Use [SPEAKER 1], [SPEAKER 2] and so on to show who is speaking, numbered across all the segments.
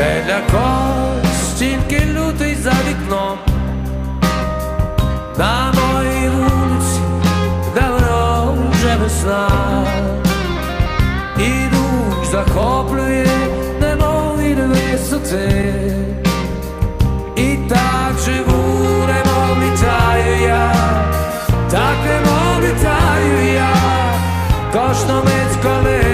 [SPEAKER 1] для когось тільки лютий за вікном. На моїй вулиці давно вже весна, і дух захоплює, немов від висоти. І так живу, немов літаю я, так немов літаю я, кожну мить, коли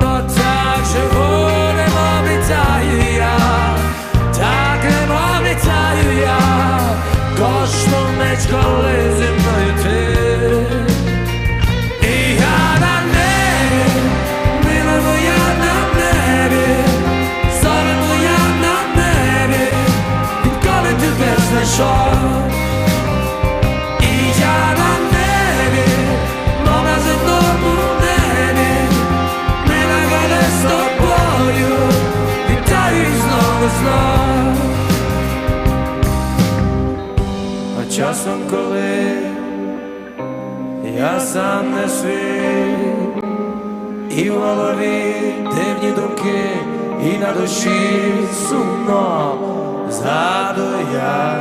[SPEAKER 1] бо так живу, немов літаю я, так немов літаю я, кожну мить, коли зі мною часом коли я сам не свій, і в голові дивні думки, і на душі сумно згадую я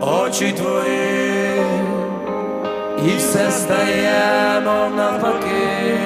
[SPEAKER 1] очі твої, і все стає, мов навпаки,